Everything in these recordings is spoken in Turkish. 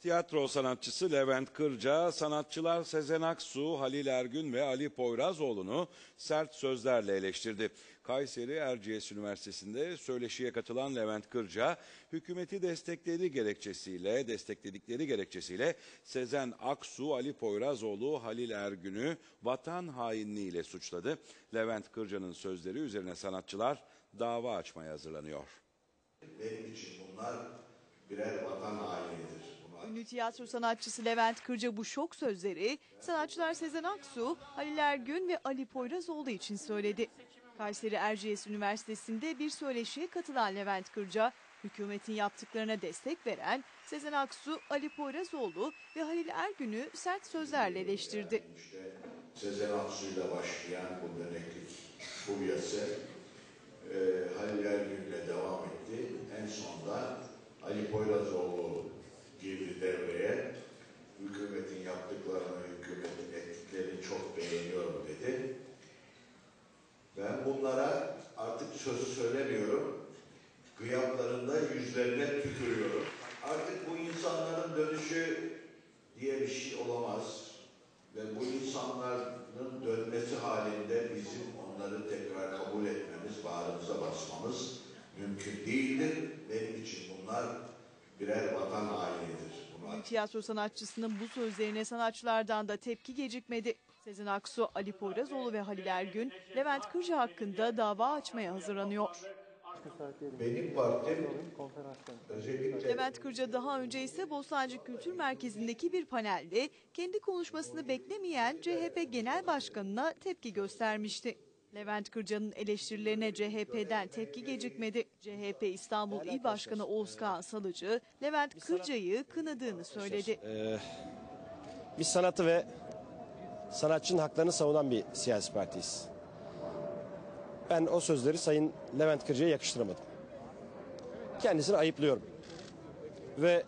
Tiyatro sanatçısı Levent Kırca, sanatçılar Sezen Aksu, Halil Ergün ve Ali Poyrazoğlu'nu sert sözlerle eleştirdi. Kayseri Erciyes Üniversitesi'nde söyleşiye katılan Levent Kırca, hükümeti desteklediği gerekçesiyle, destekledikleri gerekçesiyle Sezen Aksu, Ali Poyrazoğlu, Halil Ergün'ü vatan hainliğiyle suçladı. Levent Kırca'nın sözleri üzerine sanatçılar dava açmaya hazırlanıyor. Benim için bunlar birer vatan hainidir. Bunlar Ünlü tiyatro sanatçısı Levent Kırca bu şok sözleri sanatçılar Sezen Aksu, Halil Ergün ve Ali Poyrazoğlu için söyledi. Kayseri Erciyes Üniversitesi'nde bir söyleşiye katılan Levent Kırca, hükümetin yaptıklarına destek veren Sezen Aksu, Ali Poyrazoğlu ve Halil Ergün'ü sert sözlerle eleştirdi. Sezen Aksu'yla başlayan bu döneklik furyası artık sözü söylemiyorum. Gıyaplarında yüzlerine tükürüyorum. Artık bu insanların dönüşü diye bir şey olamaz. Ve bu insanların dönmesi halinde bizim onları tekrar kabul etmemiz, bağrımıza basmamız mümkün değildir. Benim için bunlar birer vatan hainidir. Ünlü tiyatro sanatçısının bu sözlerine sanatçılardan da tepki gecikmedi. Sezen Aksu, Ali Poyrazoğlu ve Halil Ergün, Levent Kırca hakkında dava açmaya hazırlanıyor. benim partim özellikle Levent Kırca daha önce ise Bostancı Kültür Merkezi'ndeki bir panelde kendi konuşmasını beklemeyen CHP Genel Başkanı'na tepki göstermişti. Levent Kırca'nın eleştirilerine CHP'den tepki gecikmedi. CHP İstanbul İl Başkanı Oğuz Kağan Salıcı, Levent Kırca'yı kınadığını söyledi. Biz sanatı ve sanatçının haklarını savunan bir siyasi partiyiz. Ben o sözleri Sayın Levent Kırca'ya yakıştıramadım. Kendisini ayıplıyorum. Ve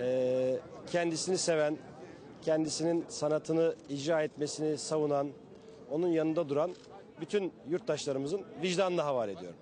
eee, kendisini seven, kendisinin sanatını icra etmesini savunan, onun yanında duran bütün yurttaşlarımızın vicdanına havale ediyorum.